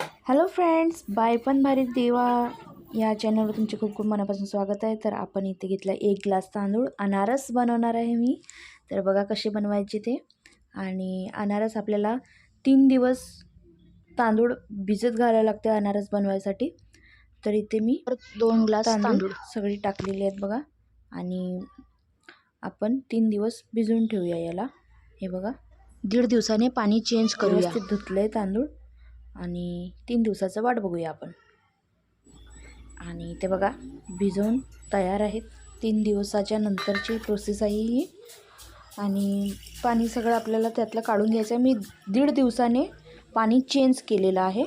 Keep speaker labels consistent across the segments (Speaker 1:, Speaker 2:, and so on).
Speaker 1: Hello friends bye पण भारी देवा. या चॅनलवर तुमचे खूप खूप मनापासून स्वागत आहे. तर आपण इथे घेतला एक ग्लास तांदूळ. अनारस बनवणार आहे मी. तर बघा कसे बनवायचे ते. आणि अनारस आपल्याला तीन दिवस तांदूळ भिजत घालायला लागते अनारस बनवायसाठी. तर इथे मी
Speaker 2: दोन ग्लास
Speaker 1: तांदूळ सगळी टाकलेली आहेत बघा. आणि आपण तीन दिवस भिजवून ठेवूया याला. हे बघा.
Speaker 2: दीड दिवसाने पाणी चेंज करूया.
Speaker 1: व्यवस्थित धुतले तांदूळ. आणि तीन दिवसाचं वाट बघूया आपण. आणि ते बघा भिजवून तयार आहेत. तीन दिवसाच्या नंतरची प्रोसेस आहे ही. आणि पाणी सगळं आपल्याला त्यातलं काढून घ्यायचं आहे. मी दीड दिवसाने पाणी चेंज केलेलं आहे.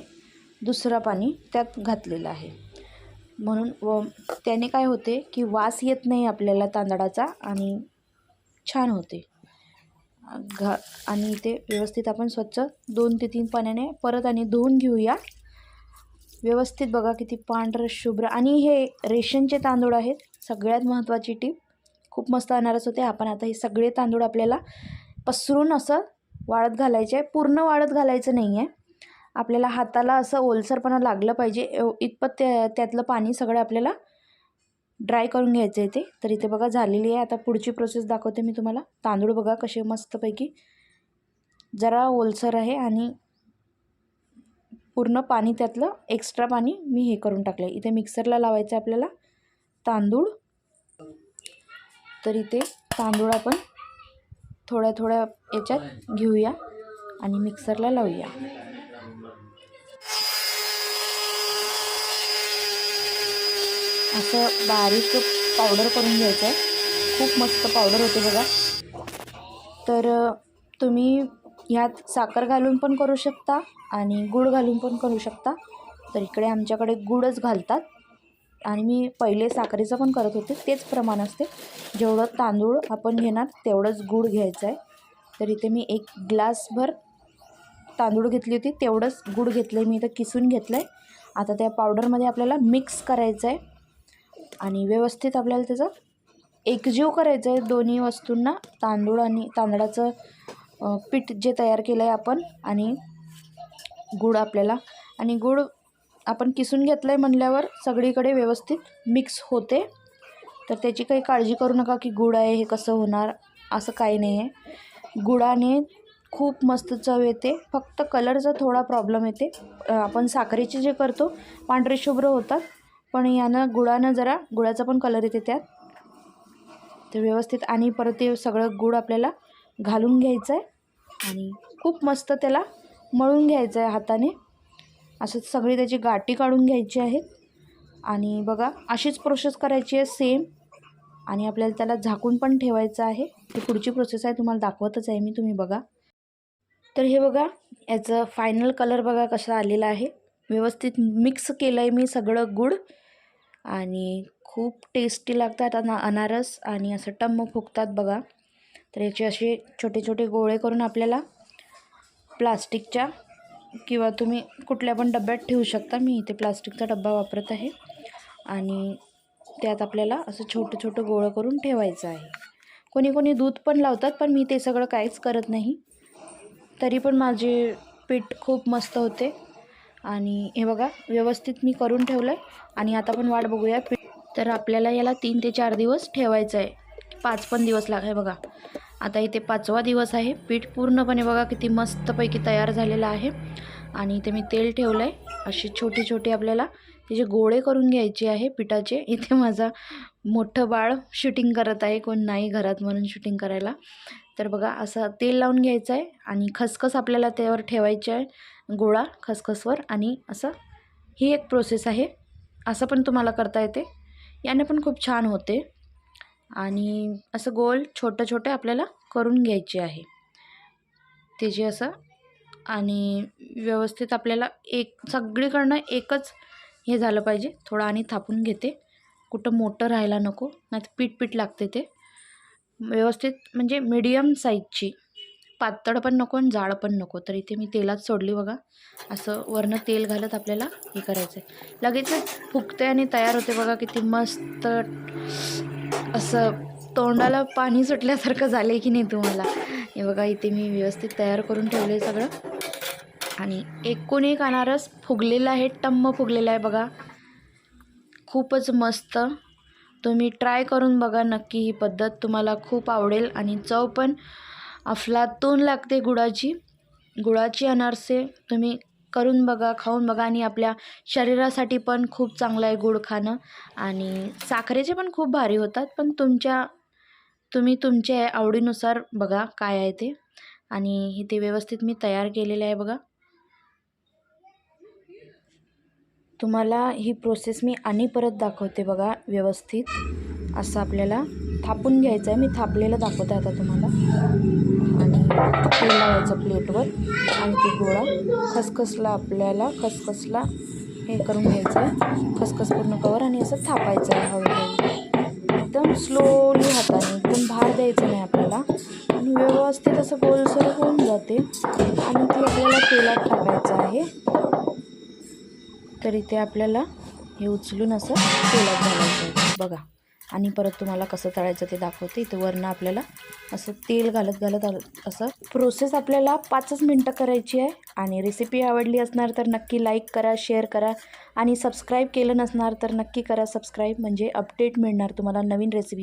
Speaker 1: दुसरं पाणी त्यात घातलेलं आहे. म्हणून व त्याने काय होते की वास येत नाही आपल्याला तांदळाचा आणि छान होते. घा आणि ते व्यवस्थित आपण स्वच्छ दोन ते तीन पाण्याने परत आणि धुवून घेऊया. व्यवस्थित बघा किती पांढरं शुभ्र आणि हे रेशनचे तांदूळ आहेत. सगळ्यात महत्त्वाची टीप खूप मस्त अनारस होते. आपण आता हे सगळे तांदूळ आपल्याला पसरून असं वाळत घालायचे आहे. पूर्ण वाळत घालायचं नाही आहे आपल्याला हाताला असं ओलसरपणा लागलं पाहिजे. इतपत त्या त्यातलं पाणी सगळं आपल्याला ड्राय करून घ्यायचं आहे ते. तर इथे बघा झालेली आहे. आता पुढची प्रोसेस दाखवते मी तुम्हाला. तांदूळ बघा कसे मस्तपैकी जरा ओलसर आहे आणि पूर्ण पाणी त्यातलं एक्स्ट्रा पाणी मी हे करून टाकलं आहे इथे मिक्सरला लावायचं आहे आपल्याला तांदूळ. तर इथे तांदूळ आपण थोड्या थोड्या याच्यात घेऊया आणि मिक्सरला लावूया. असं बारीक पावडर करून घ्यायचं आहे खूप मस्त पावडर होते बघा. तर तुम्ही ह्यात साखर घालून पण करू शकता आणि गूळ घालून पण करू शकता. तर इकडे आमच्याकडे गूळच घालतात. आणि मी पहिले साखरेचं पण करत होते तेच प्रमाण असते. जेवढं तांदूळ आपण घेणार तेवढंच गूळ घ्यायचं आहे तर इथे मी एक ग्लासभर तांदूळ घेतली होती तेवढंच गूळ घेतलं आहे मी इथं किसून घेतलं आहे आता त्या पावडरमध्ये आपल्याला मिक्स करायचं आहे आणि व्यवस्थित आपल्याला त्याचा एकजीव करायचं आहे. दोन्ही वस्तूंना तांदूळ आणि तांदळाचं पीठ जे तयार केलं आहे आपण आणि गूळ आपल्याला. आणि गूळ आपण किसून घेतलं आहे म्हणल्यावर सगळीकडे व्यवस्थित मिक्स होते. तर त्याची काही काळजी करू नका की गुळ आहे हे कसं होणार असं काही नाही आहे गुळाने खूप मस्त चव येते. फक्त कलरचा थोडा प्रॉब्लेम येते. आपण साखरेचे जे करतो पांढरे शुभ्र होतात. पण यानं गुळानं जरा गुळाचा पण कलर येते त्यात. तर व्यवस्थित आणि परत ते सगळं गूळ आपल्याला घालून घ्यायचं आहे आणि खूप मस्त त्याला मळून घ्यायचं आहे हाताने. असं सगळी त्याची गाठी काढून घ्यायची आहे आणि बघा अशीच प्रोसेस करायची आहे सेम आणि आपल्याला त्याला झाकून पण ठेवायचं आहे. ही पुढची प्रोसेस आहे तुम्हाला दाखवतच आहे मी तुम्ही बघा. तर हे बघा याचं फायनल कलर बघा कसा आलेला आहे. व्यवस्थित मिक्स केलं आहे मी सगळं गुळ. आणि खूप टेस्टी लागतात अना अनारस आणि असं टम्म फुगतात बघा. तर याचे असे छोटे छोटे गोळे करून आपल्याला प्लास्टिकच्या किंवा तुम्ही कुठल्या पण डब्यात ठेवू शकता. मी इथे प्लास्टिकचा डब्बा वापरत आहे आणि त्यात आपल्याला असं छोटं छोटं गोळं करून ठेवायचं आहे. कोणी कोणी दूध पण लावतात पण मी ते सगळं काहीच करत नाही. तरी पण माझे पीठ खूप मस्त होते. आणि हे बघा व्यवस्थित मी करून ठेवलं आहे आणि आता पण वाट बघूया पीठ तर आपल्याला याला तीन ते चार दिवस ठेवायचं आहे पाच पण दिवस लाग आहे बघा. आता इथे पाचवा दिवस आहे. पीठ पूर्णपणे बघा किती मस्तपैकी तयार झालेलं आहे. आणि इथे मी तेल ठेवलं आहे असे छोटे छोटे आपल्याला त्याचे गोळे करून घ्यायचे आहे पिठाचे इथे माझा मोठं बाळ शूटिंग करत आहे. कोण नाही घरात म्हणून शूटिंग करायला. तर बघा असं तेल लावून घ्यायचं आहे आणि खसखस आपल्याला त्यावर ठेवायची आहे गोळा खसखसवर आणि असं ही एक प्रोसेस आहे. असं पण तुम्हाला करता येते. याने पण खूप छान होते. आणि असं गोल छोटं छोटं आपल्याला करून घ्यायचे आहे. त्याचे असं आणि व्यवस्थित आपल्याला एक सगळीकडनं एकच हे झालं पाहिजे. थोडं आणि थापून घेते. कुठं मोठं राहायला नको नाही तर पीठ पीठ लागते ते. व्यवस्थित म्हणजे मिडियम साईजची पातळ पण नको आणि जाड पण नको. तर इथे मी तेलात सोडली बघा. असं वरनं तेल घालत आपल्याला हे करायचं आहे लगेचच फुगते आणि तयार होते बघा किती मस्त. असं तोंडाला पाणी सुटल्यासारखं झालं आहे की नाही तुम्हाला. हे बघा इथे मी व्यवस्थित तयार करून ठेवलं आहे सगळं. आणि एकूण एक अनारस फुगलेला आहे टम्म फुगलेला आहे बघा. खूपच मस्त. तुम्ही ट्राय करून बघा नक्की ही पद्धत तुम्हाला खूप आवडेल आणि चव पण अफलातून लागते गुळाची. गुळाची अनारसे तुम्ही करून बघा खाऊन बघा आणि आपल्या शरीरासाठी पण खूप चांगलं आहे गुळ खाणं. आणि साखरेचे पण खूप भारी होतात पण तुमच्या तुम्ही तुमच्या आवडीनुसार बघा काय आहे ते. आणि हे ते व्यवस्थित मी तयार केलेले आहे बघा. तुम्हाला ही प्रोसेस मी आणि परत दाखवते बघा व्यवस्थित. असं आपल्याला थापून घ्यायचं आहे मी थापलेलं दाखवते आता तुम्हाला. आणि तेल लावायचं प्लेटवर. आणि ते गोळा. खसखसला आपल्याला खसखसला हे करून घ्यायचं आहे खसखस पूर्ण कवर आणि असं थापायचं आहे हळूहळू. एकदम स्लोली हाताने. एकदम भार द्यायचं नाही आपल्याला. आणि व्यवस्थित असं गोलसर होऊन जाते. आणि ते आपल्याला तेलात टाकायचं आहे. तर इथे आपल्याला हे उचलून असं तेलात घालायचं बघा. आणि परत तुम्हाला कसं तळायचं ते दाखवते. इथे वरनं आपल्याला असं तेल घालत घालत आलं- असं प्रोसेस आपल्याला पाचच मिनटं करायची आहे. आणि रेसिपी आवडली असणार तर नक्की लाईक करा शेअर करा. आणि सबस्क्राईब केलं नसणार तर नक्की करा. सबस्क्राईब म्हणजे अपडेट मिळणार. तुम्हाला नवीन रेसिपी